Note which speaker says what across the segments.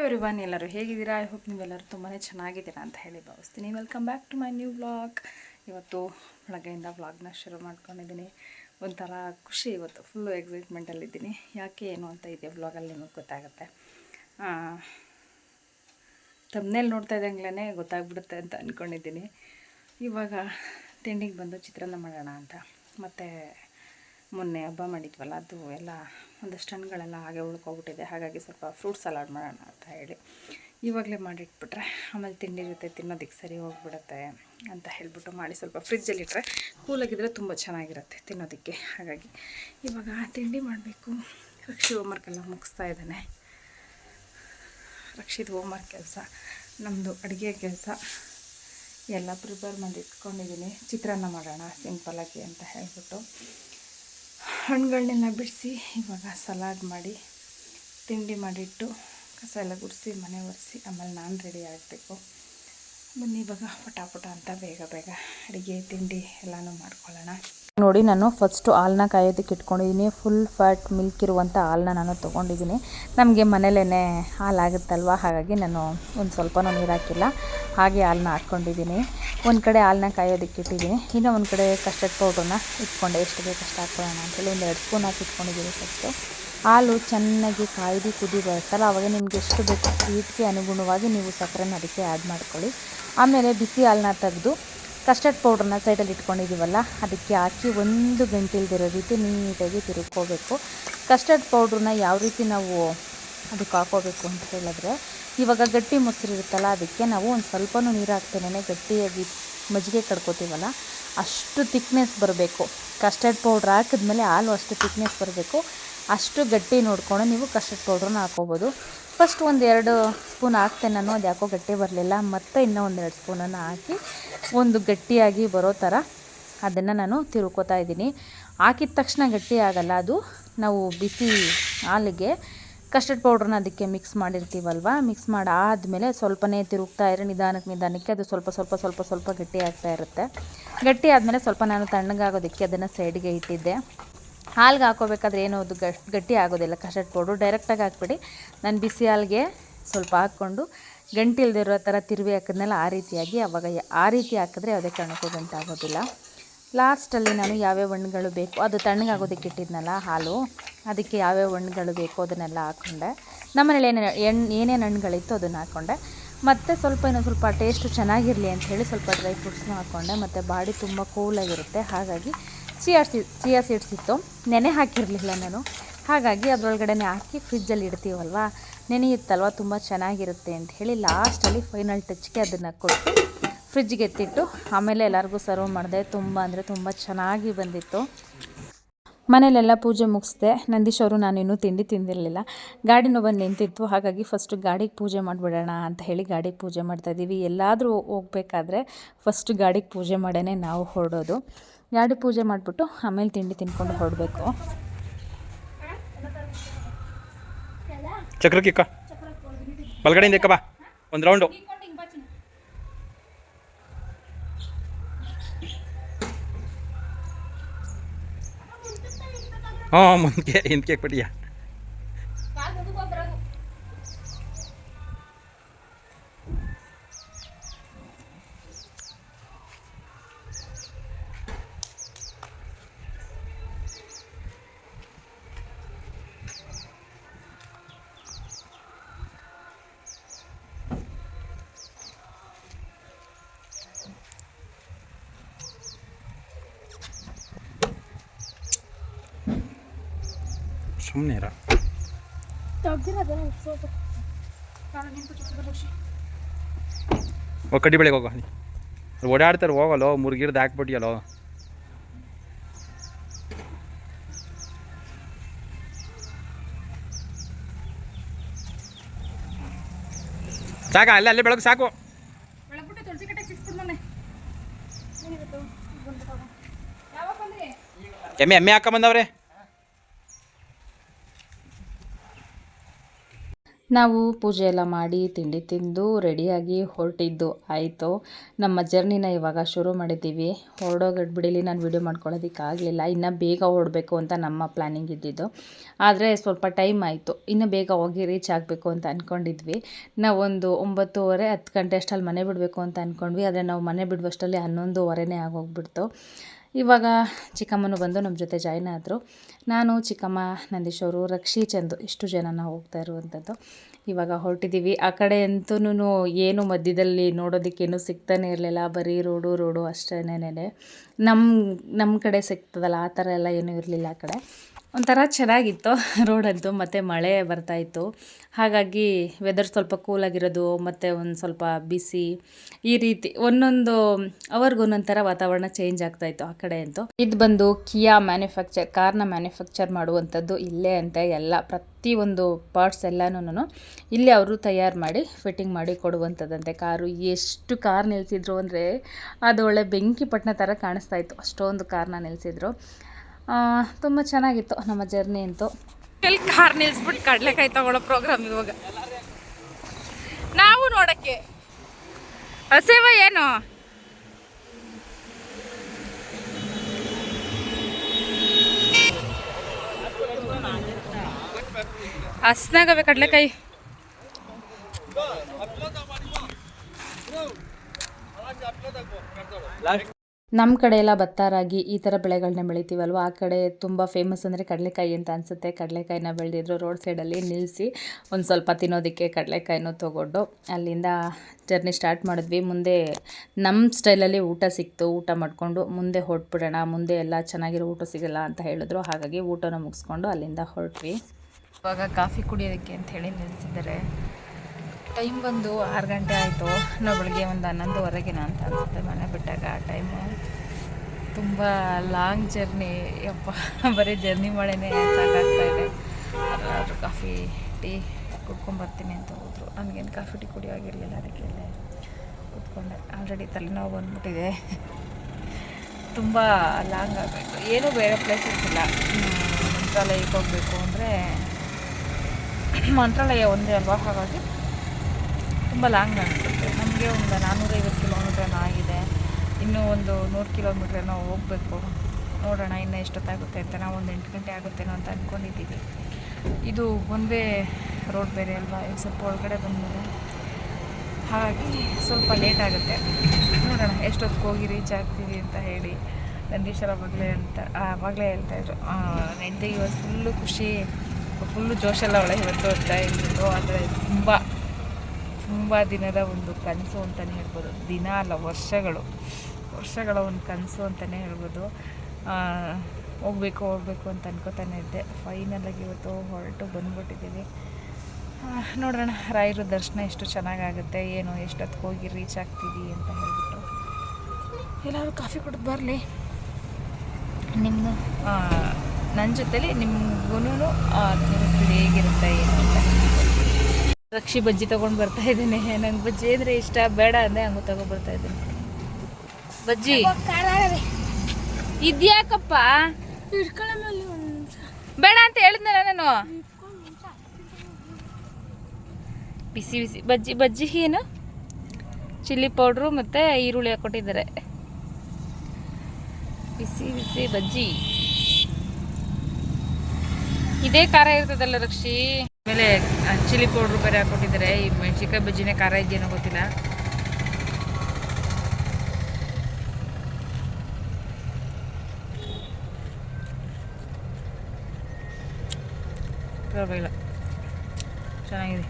Speaker 1: Everyone ಎಲ್ಲರೂ ಹೇಗಿದ್ದೀರಾ? I hope ನೀವೆಲ್ಲರೂ ತುಂಬಾ ಚೆನ್ನಾಗಿದ್ದೀರಾ ಅಂತ ಹೇಳಿ ಭಾವಿಸ್ತೀನಿ. Welcome back to my new vlog ಇವತ್ತು ಬೆಳಗ್ಗೆಯಿಂದ ವ್ಲಾಗ್ನ ಶುರು ಮಾಡ್ಕೊಂಡಿದ್ದೀನಿ. ಒಂಥರ ಖುಷಿ ಇವತ್ತು. ಫುಲ್ಲು ಎಕ್ಸೈಟ್ಮೆಂಟಲ್ಲಿದ್ದೀನಿ ಯಾಕೆ, ಏನು ಅಂತ ಇದೆ ವ್ಲಾಗಲ್ಲಿ ನಿಮಗೆ ಗೊತ್ತಾಗುತ್ತೆ. ತಮ್ಮನೇಲಿ ನೋಡ್ತಾ ಇದ್ದಂಗ್ಲೇ ಗೊತ್ತಾಗ್ಬಿಡುತ್ತೆ ಅಂತ ಅಂದ್ಕೊಂಡಿದ್ದೀನಿ ಇವಾಗ ತಿಂಡಿಗೆ ಬಂದು ಚಿತ್ರಾನ್ನ ಮಾಡೋಣ ಅಂತ. ಮತ್ತು ಮೊನ್ನೆ ಹಬ್ಬ ಮಾಡಿದ್ವಲ್ಲ, ಅದು ಎಲ್ಲ ಒಂದಷ್ಟು ಹಣ್ಣುಗಳೆಲ್ಲ ಹಾಗೆ ಉಳ್ಕೊಬಿಟ್ಟಿದೆ. ಹಾಗಾಗಿ ಸ್ವಲ್ಪ ಫ್ರೂಟ್ ಸಲಾಡ್ ಮಾಡೋಣ ಅಂತ ಹೇಳಿ ಇವಾಗಲೇ ಮಾಡಿಟ್ಬಿಟ್ರೆ. ಆಮೇಲೆ ತಿಂಡಿ ಜೊತೆ ತಿನ್ನೋದಕ್ಕೆ ಸರಿ ಹೋಗ್ಬಿಡುತ್ತೆ ಅಂತ ಹೇಳಿಬಿಟ್ಟು ಮಾಡಿ ಸ್ವಲ್ಪ ಫ್ರಿಜ್ಜಲ್ಲಿಟ್ಟರೆ ಕೂಲಾಗಿದ್ದರೆ ತುಂಬ ಚೆನ್ನಾಗಿರುತ್ತೆ ತಿನ್ನೋದಕ್ಕೆ. ಹಾಗಾಗಿ ಇವಾಗ ತಿಂಡಿ ಮಾಡಬೇಕು. ರಕ್ಷಿ ಹೋಮ್ವರ್ಕೆಲ್ಲ ಮುಗಿಸ್ತಾ ಇದ್ದಾನೆ. ರಕ್ಷಿತ್ ಹೋಮ್ವರ್ಕ್ ಕೆಲಸ ನಮ್ಮದು ಅಡುಗೆ ಕೆಲಸ, ಎಲ್ಲ ಪ್ರಿಪೇರ್ ಮಾಡಿ ಇಟ್ಕೊಂಡಿದ್ದೀನಿ. ಚಿತ್ರಾನ್ನ ಮಾಡೋಣ ಸಿಂಪಲಾಗಿ ಅಂತ ಹೇಳ್ಬಿಟ್ಟು. ಹಣ್ಣುಗಳನ್ನೆಲ್ಲ ಬಿಡಿಸಿ ಇವಾಗ ಸಲಾಡ್ ಮಾಡಿ ತಿಂಡಿ ಮಾಡಿಟ್ಟು ಕಸ ಎಲ್ಲ ಗುಡಿಸಿ ಮನೆ ಒರೆಸಿ ಆಮೇಲೆ ನಾನು ರೆಡಿ ಆಗಬೇಕು. ಬನ್ನಿ ಇವಾಗ ಪಟಾಪಟ ಅಂತ ಬೇಗ ಬೇಗ ಅಡುಗೆ, ತಿಂಡಿ ಎಲ್ಲನೂ ಮಾಡ್ಕೊಳ್ಳೋಣ.
Speaker 2: ನೋಡಿ ನಾನು ಫಸ್ಟು ಹಾಲನ್ನ ಕಾಯೋದಕ್ಕೆ ಇಟ್ಕೊಂಡಿದ್ದೀನಿ. ಫುಲ್ ಫ್ಯಾಟ್ ಮಿಲ್ಕ್ ಇರುವಂಥ ಹಾಲನ್ನ ನಾನು ತೊಗೊಂಡಿದ್ದೀನಿ. ನಮಗೆ ಮನೇಲೇ ಹಾಲಾಗುತ್ತಲ್ವ? ಹಾಗಾಗಿ ನಾನು ಒಂದು ಸ್ವಲ್ಪನೂ ನೀರು ಹಾಕಿಲ್ಲ. ಹಾಗೆ ಹಾಲನ್ನ ಹಾಕ್ಕೊಂಡಿದ್ದೀನಿ ಒಂದು ಕಡೆ ಹಾಲನ್ನ ಕಾಯೋದಕ್ಕೆ ಇಟ್ಟಿದ್ದೀನಿ. ಇನ್ನೂ ಒಂದು ಕಡೆ ಕಸ್ಟರ್ಡ್ ಪೌಡ್ರನ್ನ ಇಟ್ಕೊಂಡೆ. ಎಷ್ಟು ಬೇಕು ಅಷ್ಟು ಹಾಕ್ಕೊಳ್ಳೋಣ ಅಂತೇಳಿ ಒಂದು ಎರಡು ಸ್ಪೂನ್ ಹಾಕಿ ಇಟ್ಕೊಂಡಿದ್ದೀನಿ ಫಸ್ಟು ಹಾಲು ಚೆನ್ನಾಗಿ ಕಾಯ್ದು ಕುದಿ ಬರುತ್ತಲ್ಲ ಆವಾಗ ನಿಮ್ಗೆ ಎಷ್ಟು ಬೇಕು ಸ್ವೀಟ್ಗೆ ಅನುಗುಣವಾಗಿ ನೀವು ಸಕ್ಕರೆನ ಅದಕ್ಕೆ ಆ್ಯಡ್ ಮಾಡ್ಕೊಳ್ಳಿ. ಆಮೇಲೆ ಬಿಸಿ ಹಾಲನ್ನ ತೆಗೆದು ಕಸ್ಟರ್ಡ್ ಪೌಡ್ರನ್ನ ಸೈಡಲ್ಲಿ ಇಟ್ಕೊಂಡಿದ್ದೀವಲ್ಲ ಅದಕ್ಕೆ ಹಾಕಿ ಒಂದು ಗಂಟೆಲ್ದಿರೋ ರೀತಿ ನೀಟಾಗಿ ತಿರುಗ್ಕೋಬೇಕು. ಕಸ್ಟರ್ಡ್ ಪೌಡ್ರನ್ನ ಯಾವ ರೀತಿ ನಾವು ಅದಕ್ಕೆ ಹಾಕೋಬೇಕು ಅಂತ ಹೇಳಿದ್ರೆ, ಇವಾಗ ಗಟ್ಟಿ ಮೊಸರು ಇರುತ್ತಲ್ಲ, ಅದಕ್ಕೆ ನಾವು ಒಂದು ಸ್ವಲ್ಪನೂ ನೀರು ಹಾಕ್ತೇನೆ ಗಟ್ಟಿಯಾಗಿ ಮಜ್ಜಿಗೆ ಕಡ್ಕೋತೀವಲ್ಲ, ಅಷ್ಟು ತಿಕ್ನೆಸ್ ಬರಬೇಕು. ಕಸ್ಟರ್ಡ್ ಪೌಡ್ರ್ ಹಾಕಿದ್ಮೇಲೆ ಹಾಲು ಅಷ್ಟು ತಿಕ್ನೆಸ್ ಬರಬೇಕು. ಅಷ್ಟು ಗಟ್ಟಿ ನೋಡಿಕೊಂಡು ನೀವು ಕಸ್ಟರ್ಡ್ ಪೌಡ್ರನ್ನ ಹಾಕೋಬೋದು. ಫಸ್ಟ್ ಒಂದು ಎರಡು ಸ್ಪೂನ್ ಹಾಕ್ತೇನೆ ನಾನು, ಅದು ಯಾಕೋ ಗಟ್ಟಿ ಬರಲಿಲ್ಲ. ಮತ್ತು ಇನ್ನೂ ಒಂದೆರಡು ಸ್ಪೂನನ್ನು ಹಾಕಿ ಒಂದು ಗಟ್ಟಿಯಾಗಿ ಬರೋ ಥರ ಅದನ್ನು ನಾನು ತಿರುಕೋತಾ ಇದ್ದೀನಿ. ಹಾಕಿದ ತಕ್ಷಣ ಗಟ್ಟಿ ಆಗಲ್ಲ ಅದು. ನಾವು ಬಿಸಿ ಹಾಲಿಗೆ ಕಸ್ಟರ್ಡ್ ಪೌಡ್ರನ್ನ ಅದಕ್ಕೆ ಮಿಕ್ಸ್ ಮಾಡಿರ್ತೀವಲ್ವ? ಮಿಕ್ಸ್ ಮಾಡಿ ಆದಮೇಲೆ ಸ್ವಲ್ಪನೇ ತಿರುಗ್ತಾ ಇರೋ ನಿಧಾನಕ್ಕೆ ನಿಧಾನಕ್ಕೆ ಅದು ಸ್ವಲ್ಪ ಸ್ವಲ್ಪ ಸ್ವಲ್ಪ ಸ್ವಲ್ಪ ಗಟ್ಟಿ ಆಗ್ತಾ ಇರುತ್ತೆ. ಗಟ್ಟಿ ಆದಮೇಲೆ ಸ್ವಲ್ಪ ನಾನು ತಣ್ಣಗಾಗೋದಕ್ಕೆ ಅದನ್ನು ಸೈಡ್ಗೆ ಇಟ್ಟಿದ್ದೆ. ಹಾಲ್ಗೆ ಹಾಕೋಬೇಕಾದ್ರೆ ಏನೋ ಅದು ಗಟ್, ಗಟ್ಟಿ ಆಗೋದಿಲ್ಲ. ಕಸ್ಟರ್ಡ್ ಪೌಡ್ರು ಡೈರೆಕ್ಟಾಗಿ ಹಾಕ್ಬಿಡಿ. ನಾನು ಬಿಸಿ ಹಾಲಿಗೆ ಸ್ವಲ್ಪ ಹಾಕ್ಕೊಂಡು ಗಂಟಿಲ್ದಿರೋ ಥರ ತಿರುವಿ ಹಾಕಿದ್ಮೇಲೆ ಆ ರೀತಿಯಾಗಿ ಅವಾಗ ಆ ರೀತಿ ಹಾಕಿದ್ರೆ ಯಾವುದೇ ಕಾರಣಕ್ಕೂ ಗಂಟಾಗೋದಿಲ್ಲ. ಲಾಸ್ಟಲ್ಲಿ ನಾನು ಯಾವ್ಯಾವ ಹಣ್ಣುಗಳು ಬೇಕು, ಅದು ತಣ್ಣಗಾಗೋದಕ್ಕೆ ಇಟ್ಟಿದ್ನಲ್ಲ ಹಾಲು, ಅದಕ್ಕೆ ಯಾವ್ಯಾವ ಹಣ್ಣುಗಳು ಬೇಕು ಅದನ್ನೆಲ್ಲ ಹಾಕ್ಕೊಂಡೆ ನಮ್ಮನೇಲಿ ಏನೇನು ಎಣ್ಣೆ ಏನೇನು ಹಣ್ಣುಗಳಿತ್ತು ಅದನ್ನು ಹಾಕ್ಕೊಂಡೆ ಮತ್ತು ಸ್ವಲ್ಪ ಇನ್ನೊಂದು ಸ್ವಲ್ಪ ಟೇಸ್ಟು ಚೆನ್ನಾಗಿರಲಿ ಅಂತ ಹೇಳಿ ಸ್ವಲ್ಪ ಡ್ರೈ ಫ್ರೂಟ್ಸ್ನೂ ಹಾಕ್ಕೊಂಡೆ ಮತ್ತು ಬಾಡಿ ತುಂಬ ಕೂಲಾಗಿರುತ್ತೆ ಹಾಗಾಗಿ ಚಿಯಾ ಸಿ, ಚಿಯಾ ಸೀಡ್ಸ್ ಇತ್ತು. ನೆನೆ ಹಾಕಿರಲಿಲ್ಲ ನಾನು. ಹಾಗಾಗಿ ಅದರೊಳಗಡೆನೆ ಹಾಕಿ ಫ್ರಿಜ್ಜಲ್ಲಿ ಇಡ್ತೀವಲ್ವ? ನೆನೆಯುತ್ತಲ್ವ? ತುಂಬ ಚೆನ್ನಾಗಿರುತ್ತೆ ಅಂತ ಹೇಳಿ ಲಾಸ್ಟಲ್ಲಿ ಫೈನಲ್ ಟಚ್ಗೆ ಅದನ್ನು ಕೊಟ್ಟು ಫ್ರಿಜ್ಗೆ ಎತ್ತಿಟ್ಟು ಆಮೇಲೆ ಎಲ್ಲರಿಗೂ ಸರ್ವ್ ಮಾಡಿದೆ. ತುಂಬ ಅಂದರೆ ತುಂಬ ಚೆನ್ನಾಗಿ ಬಂದಿತ್ತು. ಮನೇಲೆಲ್ಲ ಪೂಜೆ ಮುಗಿಸ್ದೆ, ನಂದೀಶ್ ಅವರು ನಾನು ಇನ್ನೂ ತಿಂಡಿ ತಿಂದಿರಲಿಲ್ಲ. ಗಾಡಿನೂ ಬಂದು ನಿಂತಿತ್ತು, ಹಾಗಾಗಿ ಫಸ್ಟ್ ಗಾಡಿಗೆ ಪೂಜೆ ಮಾಡಿಬಿಡೋಣ ಅಂತ ಹೇಳಿ ಗಾಡಿಗೆ ಪೂಜೆ ಮಾಡ್ತಾಯಿದ್ದೀವಿ ಎಲ್ಲಾದರೂ ಹೋಗ್ಬೇಕಾದ್ರೆ ಫಸ್ಟ್ ಗಾಡಿಗೆ ಪೂಜೆ ಮಾಡೇ ನಾವು ಹೊರಡೋದು. ಗಾಡಿ ಪೂಜೆ ಮಾಡಿಬಿಟ್ಟು ಆಮೇಲೆ ತಿಂಡಿ ತಿನ್ಕೊಂಡು ಹೊರಡಬೇಕು.
Speaker 3: ಚಕ್ರಕ್ಕೆ ಬಾ. ಒಂದು ರೌಂಡು ಹಾಂ ಮುಂದಕ್ಕೆ ಹಿಂದಕ್ಕೆ ಬಿಡಿಯ ಸುಮ್ಮನೆ ಇರ ಓ, ಕಡ್ಡಿ ಬೆಳಿಗ್ ಹೋಗೋ ಓಡಾಡ್ತಾರೆ, ಹೋಗಲ್ಲೋ, ಮುರ್ಗಿರ್ದು ಹಾಕ್ಬಿಟ್ಟಿಯಲ್ಲೋ. ಸಾಕ, ಅಲ್ಲೇ ಅಲ್ಲೇ ಬೆಳಗ್ಗೆ ಸಾಕು. ಎಮ್ಮೆ ಎಮ್ಮೆ ಹಾಕೊಂಬಂದವ್ರೆ
Speaker 4: ನಾವು ಪೂಜೆ ಎಲ್ಲ ಮಾಡಿ ತಿಂಡಿ ತಿಂದು ರೆಡಿಯಾಗಿ ಹೊರಟಿದ್ದು ಆಯಿತು. ನಮ್ಮ ಜರ್ನಿನ ಇವಾಗ ಶುರು ಮಾಡಿದ್ದೀವಿ. ಹೊರಡೋ ಗಡ್ಬಿಡಿಲಿ ನಾನು ವೀಡಿಯೋ ಮಾಡ್ಕೊಳ್ಳೋದಕ್ಕಾಗಲಿಲ್ಲ ಇನ್ನು ಬೇಗ ಹೊರಡಬೇಕು ಅಂತ ನಮ್ಮ ಪ್ಲ್ಯಾನಿಂಗ್ ಇದ್ದಿದ್ದು. ಆದರೆ ಸ್ವಲ್ಪ ಟೈಮ್ ಆಯಿತು. ಇನ್ನು ಬೇಗ ಹೋಗಿ ರೀಚ್ ಆಗಬೇಕು ಅಂತ ಅಂದ್ಕೊಂಡಿದ್ವಿ ನಾವೊಂದು ಒಂಬತ್ತುವರೆ, ಹತ್ತು ಗಂಟೆ ಅಷ್ಟಲ್ಲಿ ಮನೆ ಬಿಡಬೇಕು ಅಂತ ಅಂದ್ಕೊಂಡ್ವಿ ಆದರೆ ನಾವು ಮನೆ ಬಿಡುವಷ್ಟರಲ್ಲಿ ಹನ್ನೊಂದುವರೆನೇ ಆಗೋಗ್ಬಿಡ್ತು. ಇವಾಗ ಚಿಕ್ಕಮ್ಮನು ಬಂದು ನಮ್ಮ ಜೊತೆ ಜಾಯ್ನ್ ಆದರು. ನಾನು, ಚಿಕ್ಕಮ್ಮ, ನಂದೀಶ್ ಅವರು, ರಕ್ಷಿ, ಚಂದು ಇಷ್ಟು ಜನ ನಾವು ಹೋಗ್ತಾ ಇರುವಂಥದ್ದು ಇವಾಗ ಹೊರಟಿದ್ದೀವಿ ಆ ಕಡೆ ಅಂತೂ ಏನು ಮಧ್ಯದಲ್ಲಿ ನೋಡೋದಕ್ಕೇನು ಸಿಗ್ತಾನೆ ಇರಲಿಲ್ಲ. ಬರೀ ರೋಡು ರೋಡು ಅಷ್ಟೇನೇ ನಮ್ಮ ನಮ್ಮ ಕಡೆ ಸಿಗ್ತದಲ್ಲ, ಆ ಥರ ಎಲ್ಲ ಏನೂ ಇರಲಿಲ್ಲ ಆ ಕಡೆ. ಒಂಥರ ಚೆನ್ನಾಗಿತ್ತು ರೋಡಂತೂ ಮತ್ತು ಮಳೆ ಬರ್ತಾಯಿತ್ತು ಹಾಗಾಗಿ ವೆದರ್ ಸ್ವಲ್ಪ ಕೂಲಾಗಿರೋದು ಮತ್ತು ಒಂದು ಸ್ವಲ್ಪ ಬಿಸಿ ಈ ರೀತಿ ಒಂದೊಂದು ಅವರ್ಗೆ ಒಂದೊಂಥರ ಥರ ವಾತಾವರಣ ಚೇಂಜ್ ಆಗ್ತಾಯಿತ್ತು ಆ ಕಡೆ ಅಂತೂ. ಇದು ಬಂದು ಕಿಯಾ ಮ್ಯಾನುಫ್ಯಾಕ್ಚರ್ ಕಾರ್ನ ಮ್ಯಾನುಫ್ಯಾಕ್ಚರ್ ಮಾಡುವಂಥದ್ದು ಇಲ್ಲೇ ಅಂತ ಎಲ್ಲ ಪ್ರತಿಯೊಂದು ಪಾರ್ಟ್ಸ್ ಎಲ್ಲನೂ ಇಲ್ಲೇ ಅವರು ತಯಾರು ಮಾಡಿ ಫಿಟ್ಟಿಂಗ್ ಮಾಡಿ ಕೊಡುವಂಥದ್ದಂತೆ ಕಾರು. ಎಷ್ಟು ಕಾರ್ ನಿಲ್ಸಿದ್ರು ಅಂದರೆ ಅದು ಒಳ್ಳೆ ಬೆಂಕಿ ಪಟ್ಟಣ ಥರ ಕಾಣಿಸ್ತಾ ಇತ್ತು. ಅಷ್ಟೊಂದು ಕಾರ್ನ ನಿಲ್ಲಿಸಿದ್ರು ತುಂಬ ಚೆನ್ನಾಗಿತ್ತು ನಮ್ಮ ಜರ್ನಿ ಅಂತೂ.
Speaker 2: ಎಲ್ಲಿ ಕಾರ್ ನಿಲ್ಸ್ಬಿಟ್ಟು ಕಡಲೆಕಾಯಿ ತಗೊಳ್ಳೋ ಪ್ರೋಗ್ರಾಮ್ ಇವಾಗ. ನಾವು ನೋಡಕ್ಕೆ. ಹಸೇವ ಏನು? ಹಸ್ನಾಗವೆ ಕಡಲೆಕಾಯಿ.
Speaker 4: ನಮ್ಮ ಕಡೆ ಎಲ್ಲ ಭತ್ತ ರಾಗಿ ಈ ಥರ ಬೆಳೆಗಳನ್ನ ಬೆಳಿತೀವಲ್ವ? ಆ ಕಡೆ ತುಂಬ ಫೇಮಸ್ ಅಂದರೆ ಕಡಲೆಕಾಯಿ ಅಂತ ಅನಿಸುತ್ತೆ. ಕಡಲೆಕಾಯಿನ ಬೆಳೆದಿದ್ರು ರೋಡ್ ಸೈಡಲ್ಲಿ ನಿಲ್ಲಿಸಿ ಒಂದು ಸ್ವಲ್ಪ ತಿನ್ನೋದಕ್ಕೆ ಕಡಲೆಕಾಯಿನೂ ತೊಗೊಂಡು ಅಲ್ಲಿಂದ ಜರ್ನಿ ಸ್ಟಾರ್ಟ್ ಮಾಡಿದ್ವಿ. ಮುಂದೆ ನಮ್ಮ ಸ್ಟೈಲಲ್ಲಿ ಊಟ ಸಿಕ್ತು. ಊಟ ಮಾಡಿಕೊಂಡು ಮುಂದೆ ಹೊರಟ್ಬಿಡೋಣ. ಮುಂದೆ ಎಲ್ಲ ಚೆನ್ನಾಗಿರೋ ಊಟ ಸಿಗಲ್ಲ ಅಂತ ಹೇಳಿದ್ರು. ಹಾಗಾಗಿ ಊಟನ ಮುಗಿಸ್ಕೊಂಡು ಅಲ್ಲಿಂದ ಹೊರಟ್ವಿ.
Speaker 2: ಇವಾಗ ಕಾಫಿ ಕುಡಿಯೋದಕ್ಕೆ ಅಂತ ಹೇಳಿ ನಿಲ್ಲಿಸಿದ್ದಾರೆ ಟೈಮ್ ಬಂದು ಆರು ಗಂಟೆ ಆಯಿತು. ನಾವು ಬೆಳಗ್ಗೆ ಒಂದು ಹನ್ನೊಂದುವರೆಗಿನ ಅಂತ ಅನಿಸುತ್ತೆ ಮನೆ ಬಿಟ್ಟಾಗ. ಆ ಟೈಮು ತುಂಬ ಲಾಂಗ್ ಜರ್ನಿ ಯಪ್ಪ, ಬರೀ ಜರ್ನಿ ಮಾಡೇನೆ ಸಾಕಾಗ್ತಾ ಇದೆ. ಯಾರಾದರೂ ಕಾಫಿ ಟೀ ಕುಡ್ಕೊಂಬರ್ತೀನಿ ಅಂತ ಹೋದರು. ನನಗೇನು ಕಾಫಿ ಟೀ ಕುಡಿಯೋಗಿರಲಿಲ್ಲ ಅದಕ್ಕೆ ಅಲ್ಲೇ ಕೂತ್ಕೊಂಡೆ. ಆಲ್ರೆಡಿ ತಲೆನೋವು ಬಂದ್ಬಿಟ್ಟಿದೆ. ತುಂಬ ಲಾಂಗ್ ಆಗಬೇಕು. ಏನೂ ಬೇರೆ ಪ್ಲೇಸಸ್ ಇಲ್ಲ. ಮಂತ್ರಾಲಯಕ್ಕೆ ಹೋಗಬೇಕು ಅಂದರೆ, ಮಂತ್ರಾಲಯ ಒಂದೇ ಅಲ್ವಾ? ಹಾಗಾಗಿ ತುಂಬ ಲಾಂಗ್ ಅನಿಸುತ್ತೆ ನಮಗೆ ಒಂದು ನಾನ್ನೂರೈವತ್ತು ಕಿಲೋಮೀಟರ್ ಆಗಿದೆ. ಇನ್ನೂ ಒಂದು ನೂರು ಕಿಲೋಮೀಟರ್ ನಾವು ಹೋಗಬೇಕು. ನೋಡೋಣ ಇನ್ನು ಎಷ್ಟೊತ್ತಾಗುತ್ತೆ ಅಂತ, ನಾವು ಒಂದು ಎಂಟು ಗಂಟೆ ಆಗುತ್ತೇನೋ ಅಂತ ಅಂದ್ಕೊಂಡಿದ್ದೀವಿ ಇದು ಒಂದೇ ರೋಡ್ ಬೇರೆ ಅಲ್ವಾ? ಈಗ ಸ್ವಲ್ಪ ಒಳಗಡೆ ಬಂದಮೇಲೆ. ಹಾಗಾಗಿ ಸ್ವಲ್ಪ ಲೇಟ್ ಆಗುತ್ತೆ. ನೋಡೋಣ ಎಷ್ಟೊತ್ತಿಗೆ ಹೋಗಿ ರೀಚ್ ಆಗ್ತೀವಿ ಅಂತ ಹೇಳಿ ನಂದೀಶ್ವರ ಅವಾಗಲೇ ಅಂತ ಆವಾಗಲೇ ಹೇಳ್ತಾಯಿದ್ರು ನೆಂಟೆ ಇವತ್ತು ಫುಲ್ಲು ಖುಷಿ ಫುಲ್ಲು ಜೋಶೆಲ್ಲ ಅವಳೆ ಇವತ್ತು ಅಂತ ಹೇಳಿದ್ರು ಆದರೆ ತುಂಬ ತುಂಬ ದಿನದ ಒಂದು ಕನಸು ಅಂತಲೇ ಹೇಳ್ಬೋದು. ದಿನ ಅಲ್ಲ, ವರ್ಷಗಳು. ವರ್ಷಗಳ ಒಂದು ಕನಸು ಅಂತಲೇ ಹೇಳ್ಬೋದು. ಹೋಗ್ಬೇಕು ಹೋಗ್ಬೇಕು ಅಂತ ಅನ್ಕೋತಾನೆ ಇದ್ದೆ. ಫೈನಲಾಗಿ ಇವತ್ತು ಹೊರಟು ಬಂದ್ಬಿಟ್ಟಿದ್ದೀವಿ. ನೋಡೋಣ. ರಾಯರು ದರ್ಶನ ಎಷ್ಟು ಚೆನ್ನಾಗಾಗುತ್ತೆ, ಏನು, ಎಷ್ಟೊತ್ತಿಗೆ ಹೋಗಿ ರೀಚ್ ಆಗ್ತೀವಿ ಅಂತ ಹೇಳ್ಬಿಟ್ಟು. ಎಲ್ಲರೂ ಕಾಫಿ ಕುಡಿದು ಬರಲಿ. ನಿಮ್ಮದು ನನ್ನ ಜೊತೇಲಿ ನಿಮ್ಗೂ ತೋರಿಸ್ತೀನಿ ಹೇಗಿರುತ್ತೆ, ಏನು ಅಂತ. ರಕ್ಷಿ ಬಜ್ಜಿ ತೊಗೊಂಡು ಬರ್ತಾ ಇದ್ದೀನಿ. ನಂಗೆ ಬಜ್ಜಿ ಅಂದರೆ ಇಷ್ಟ. ಬೇಡ ಅಂದೆ ತಗೊಂಡ್ ಬರ್ತಾ ಇದ್ದೀನಿ. ಬಜ್ಜಿ. ಇದ್ಯಾಕಪ್ಪ? ಬೇಡ ಅಂತ ಹೇಳಿದ್ನಲ್ಲ ನಾನು. ಬಿಸಿ ಬಿಸಿ. ಬಜ್ಜಿ ಬಜ್ಜಿ ಏನು? ಚಿಲ್ಲಿ ಪೌಡ್ರು ಮತ್ತು ಈರುಳ್ಳಿ ಹಾಕ್ಕೊಟ್ಟಿದ್ದಾರೆ. ಬಿಸಿ ಬಿಸಿ ಬಜ್ಜಿ. ಇದೇ ಖಾರ ಇರ್ತದಲ್ಲ ರಕ್ಷಿ. ಆಮೇಲೆ ಚಿಲ್ಲಿ ಪೌಡ್ರು ಬೇರೆ ಹಾಕ್ಕೊಟ್ಟಿದ್ದಾರೆ. ಈ ಮೆಣಸಿನ್ಕಾಯಿ ಬಜ್ಜಿನೇ ಖಾರ ಇದೆಯೇನೋ ಗೊತ್ತಿಲ್ಲ. ಪರವಾಗಿಲ್ಲ. ಚೆನ್ನಾಗಿದೆ.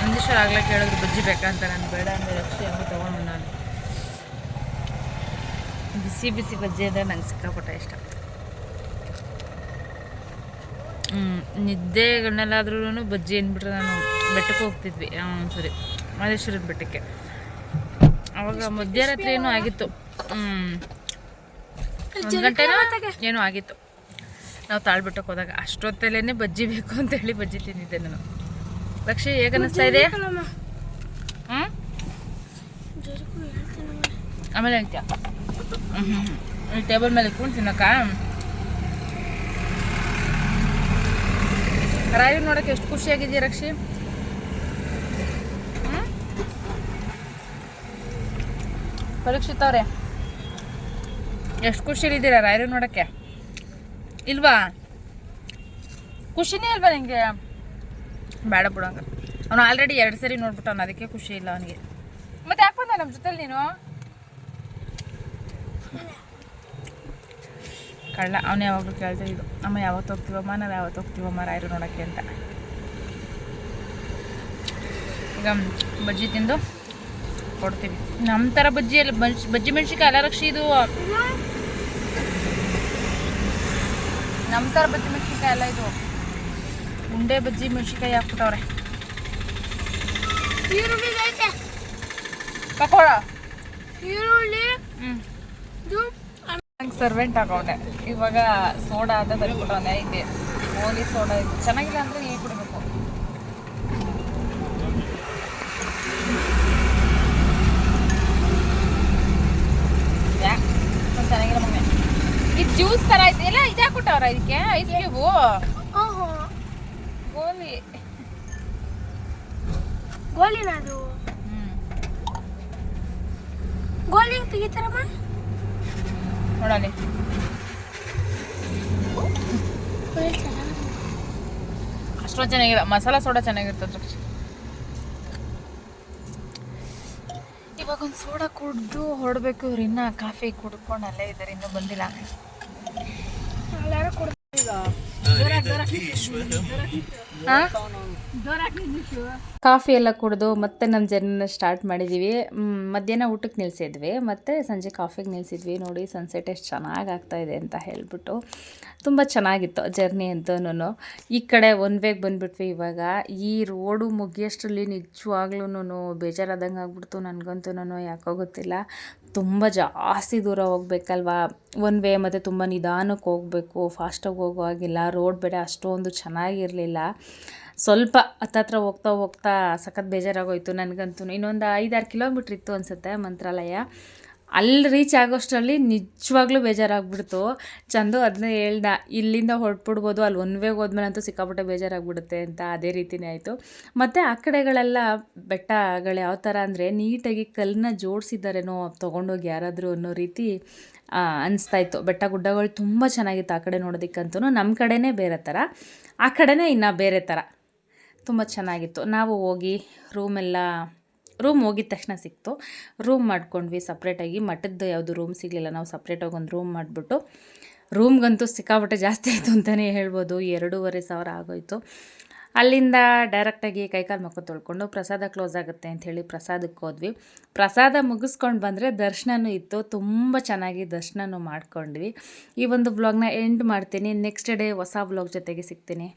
Speaker 2: ನಂದೀಶ್ವರ ಆಗ್ಲಕ್ಕೆ ಕೇಳಿದ್ರು ಬಜ್ಜಿ ಬೇಕಂತ ನಾನು ಬೇಡ ಅಂದರೆ ಅಷ್ಟೇ ಹಂಗೆ ತೊಗೊಂಡು ನಾನು ಬಿಸಿ ಬಿಸಿ ಬಜ್ಜಿ ಅಂದರೆ ನಂಗೆ ಸಿಕ್ಕಾಪಟ್ಟೆ ಇಷ್ಟ. ನಿದ್ದೆಗಳನ್ನೆಲ್ಲಾದ್ರೂ ಬಜ್ಜಿ ಅಂದ್ಬಿಟ್ರೆ ನಾನು ಬೆಟ್ಟಕ್ಕೆ ಹೋಗ್ತಿದ್ವಿ ಸರಿ ಮಹದೇಶ್ವರದ ಬೆಟ್ಟಕ್ಕೆ. ಅವಾಗ ಮಧ್ಯರಾತ್ರಿ ಏನೋ ಆಗಿತ್ತು. ಒಂದು ಗಂಟೆನೋ ಏನೋ ಆಗಿತ್ತು. ನಾವು ತಾಳ್ಬಿಟ್ಟಕ್ಕೆ ಹೋದಾಗ ಅಷ್ಟೊತ್ತಲ್ಲೇ ಬಜ್ಜಿ ಬೇಕು ಅಂತೇಳಿ ಬಜ್ಜಿ ತಿಂದಿದ್ದೆ ನಾನು. ಲಕ್ಷ್ಮಿ ಹೇಗೆ ಅನ್ನಿಸ್ತಾ ಇದೆ? ಆಮೇಲೆ ಹೇಳ್ತೀಯ? ಈ ಟೇಬಲ್ ಮೇಲೆ ಇಟ್ಕೊಂಡು ತಿನ್ನಕ್ಕ ರಾಯ್ ನೋಡಕ್ಕೆ ಎಷ್ಟು ಖುಷಿಯಾಗಿದೆಯಾ ರಕ್ಷಿ? ಪರೀಕ್ಷಿತ ಅವ್ರೆ, ಎಷ್ಟು ಖುಷಿಲಿದ್ದೀರಾ ರಾಯರು ನೋಡೋಕ್ಕೆ? ಇಲ್ವಾ? ಖುಷಿನೇ ಇಲ್ವಾ ನಿಮಗೆ ಬೇಡ ಬಿಡೋಂಗ ಅವನು ಆಲ್ರೆಡಿ ಎರಡು ಸರಿ ನೋಡ್ಬಿಟ್ಟವನು, ಅದಕ್ಕೆ ಖುಷಿ ಇಲ್ಲ ಅವನಿಗೆ. ಮತ್ತೆ ಯಾಕೆ ಬಂದ ನಮ್ಮ ಜೊತೆಲಿ ನೀನು? ಕಳ್ಳ. ಅವನು ಯಾವಾಗಲೂ ಕೇಳ್ತಾ ಇದ್ದು ಅಮ್ಮ ಯಾವತ್ತು ಹೋಗ್ತೀವಮ್ಮ ನಾವು ಯಾವತ್ತು ಹೋಗ್ತೀವಮ್ಮ ರಾಯರು ನೋಡೋಕ್ಕೆ ಅಂತ. ಈಗ ಬಜ್ಜಿ ತಿಂದು ಕೊಡ್ತೀವಿ. ನಮ್ಮ ಥರ ಬಜ್ಜಿ ಎಲ್ಲ ಬಜ್ಜಿ ಬಜ್ಜಿ ಮೆಣಸಿಕಾಯಿ ಎಲ್ಲ ರಕ್ಷಿ ಇದು ನಮ್ಮ ಥರ ಬಜ್ಜಿ ಮೆಣಸಿಕಾಯಿ ಎಲ್ಲ ಇದು. ಉಂಡೆ ಬಜ್ಜಿ ಮೆಣಸಿಕಾಯಿ ಹಾಕ್ಬಿಟ್ಟವ್ರೆ. ಪಕೋಡ.
Speaker 5: ಈರುಳ್ಳಿ
Speaker 2: ಹ್ಞೂ ಸರ್ವೆಂಟ್ ಹಾಕೊಂಡೆ ಇವಾಗ ಸೋಡಾ ಅಂತ ತಂದ್ಬಿಟ್ಟವನೆ ಇದೆ ಓಲಿ ಸೋಡಾ ಇದು. ಚೆನ್ನಾಗಿಲ್ಲ ಅಂದ್ರೆ ನೀರು ಕುಡಬೇಕು. ಚೆನ್ನಾಗಿಲ್ಲ ಮಮ್ಮಿ. ಇದು ಜ್ಯೂಸ್ ಥರ ಐತೆ. ಎಲ್ಲ ಇದು ಹಾಕ್ಬಿಟ್ಟವ್ರ ಇದಕ್ಕೆ? ಐಸ್ ಕ್ಯೂಬು ಗೋಲಿ.
Speaker 5: ಗೋಲಿನ ಅದು? ಗೋಲಿ ಹೆಂಗ್ ತೆಗಿತಾರಮ್ಮ
Speaker 2: ನೋಡಲಿ ಅಷ್ಟೊಂದು ಚೆನ್ನಾಗಿಲ್ಲ. ಮಸಾಲ ಸೋಡಾ ಚೆನ್ನಾಗಿರ್ತದೆ. ಇವಾಗ ಒಂದು ಸೋಡಾ ಕುಡಿದು ಹೊರಡಬೇಕು ಇವ್ರು ಇನ್ನೂ ಕಾಫಿ ಕುಡ್ಕೊಂಡು ಅಲ್ಲೇ ಇದ್ದಾರೆ ಇನ್ನೂ ಬಂದಿಲ್ಲ. ಕಾಫಿ ಎಲ್ಲ ಕುಡಿದು ಮತ್ತೆ ನಮ್ಮ ಜರ್ನಿನ ಸ್ಟಾರ್ಟ್ ಮಾಡಿದ್ದೀವಿ ಮಧ್ಯಾಹ್ನ ಊಟಕ್ಕೆ ನಿಲ್ಸಿದ್ವಿ. ಮತ್ತು ಸಂಜೆ ಕಾಫಿಗೆ ನಿಲ್ಸಿದ್ವಿ. ನೋಡಿ ಸನ್ಸೆಟ್ ಎಷ್ಟು ಚೆನ್ನಾಗಿ ಆಗ್ತಾ ಇದೆ ಅಂತ ಹೇಳ್ಬಿಟ್ಟು. ತುಂಬ ಚೆನ್ನಾಗಿತ್ತು ಜರ್ನಿ ಅಂತೂ ಈ ಕಡೆ ಒನ್ ವೇಗೆ ಬಂದುಬಿಟ್ವಿ ಇವಾಗ. ಈ ರೋಡು ಮುಗಿಯೋಷ್ಟರಲ್ಲಿ ನಿಜವಾಗ್ಲೂ ಬೇಜಾರಾದಂಗೆ ಆಗ್ಬಿಡ್ತು ನನಗಂತೂ ಯಾಕೋ ಗೊತ್ತಿಲ್ಲ. ತುಂಬ ಜಾಸ್ತಿ ದೂರ ಹೋಗ್ಬೇಕಲ್ವಾ? ಒನ್ ವೇ ಮತ್ತು ತುಂಬ ನಿಧಾನಕ್ಕೆ ಹೋಗಬೇಕು. ಫಾಸ್ಟಾಗಿ ಹೋಗೋ ಹಾಗಿಲ್ಲ ಬೇಡ ಅಷ್ಟೊಂದು ಚೆನ್ನಾಗಿರಲಿಲ್ಲ. ಸ್ವಲ್ಪ ಹತ್ತತ್ರ ಹೋಗ್ತಾ ಹೋಗ್ತಾ ಸಖತ್ ಬೇಜಾರಾಗೋಯ್ತು ನನಗಂತೂ ಇನ್ನೊಂದು ಐದಾರು ಕಿಲೋಮೀಟ್ರ್ ಇತ್ತು ಅನಿಸುತ್ತೆ ಮಂತ್ರಾಲಯ. ಅಲ್ಲಿ ರೀಚ್ ಆಗೋಷ್ಟರಲ್ಲಿ ನಿಜವಾಗ್ಲೂ ಬೇಜಾರಾಗ್ಬಿಡ್ತು. ಚಂದು ಅದನ್ನೇ ಹೇಳ್ದ, ಇಲ್ಲಿಂದ ಹೊರಟ್ಬಿಡ್ಬೋದು, ಅಲ್ಲಿ ಒನ್ ವೇಗೆ ಹೋದ್ಮೇಲೆ ಅಂತೂ ಸಿಕ್ಕಾಪಟ್ಟೆ ಬೇಜಾರಾಗ್ಬಿಡುತ್ತೆ ಅಂತ ಅದೇ ರೀತಿನೇ ಆಯಿತು. ಮತ್ತು ಆ ಕಡೆಗಳೆಲ್ಲ ಬೆಟ್ಟಗಳು ಯಾವ ಥರ ಅಂದರೆ ನೀಟಾಗಿ ಕಲ್ಲನ್ನ ಜೋಡಿಸಿದ್ದಾರೇನೋ ತೊಗೊಂಡೋಗಿ ಯಾರಾದರೂ ಅನ್ನೋ ರೀತಿ ಅನಿಸ್ತಾ ಇತ್ತು. ಬೆಟ್ಟ ಗುಡ್ಡಗಳು ತುಂಬ ಚೆನ್ನಾಗಿತ್ತು ಆ ಕಡೆ ನೋಡೋದಕ್ಕಂತೂ ನಮ್ಮ ಕಡೆನೇ ಬೇರೆ ಥರ ಆ ಕಡೆನೇ ಇನ್ನು ಬೇರೆ ಥರ ತುಂಬ ಚೆನ್ನಾಗಿತ್ತು. ನಾವು ಹೋಗಿ ರೂಮೆಲ್ಲ ರೂಮ್ ಹೋಗಿದ ತಕ್ಷಣ ಸಿಕ್ತು. ರೂಮ್ ಮಾಡ್ಕೊಂಡ್ವಿ ಸಪ್ರೇಟಾಗಿ ಮಠದ್ದು ಯಾವುದು ರೂಮ್ ಸಿಗಲಿಲ್ಲ. ನಾವು ಸಪ್ರೇಟಾಗಿ ಒಂದು ರೂಮ್ ಮಾಡಿಬಿಟ್ಟು ರೂಮ್ಗಂತೂ ಸಿಕ್ಕಾಪಟ್ಟೆ ಜಾಸ್ತಿ ಆಯಿತು ಅಂತಲೇ ಹೇಳ್ಬೋದು. ಎರಡೂವರೆ ಸಾವಿರ ಆಗೋಯ್ತು. ಅಲ್ಲಿಂದ ಡೈರೆಕ್ಟಾಗಿ ಕೈಕಾಲು ಮುಖ ತೊಳ್ಕೊಂಡು ಪ್ರಸಾದ ಕ್ಲೋಸ್ ಆಗುತ್ತೆ ಅಂಥೇಳಿ ಪ್ರಸಾದಕ್ಕೆ ಹೋದ್ವಿ. ಪ್ರಸಾದ ಮುಗಿಸ್ಕೊಂಡು ಬಂದರೆ ದರ್ಶನವೂ ಇತ್ತು. ತುಂಬ ಚೆನ್ನಾಗಿ ದರ್ಶನವೂ ಮಾಡ್ಕೊಂಡ್ವಿ. ಈ ಒಂದು ವ್ಲಾಗ್ನ ಎಂಡ್ ಮಾಡ್ತೀನಿ. ನೆಕ್ಸ್ಟ್ ಡೇ ಹೊಸ ವ್ಲಾಗ್ ಜೊತೆಗೆ ಸಿಗ್ತೀನಿ.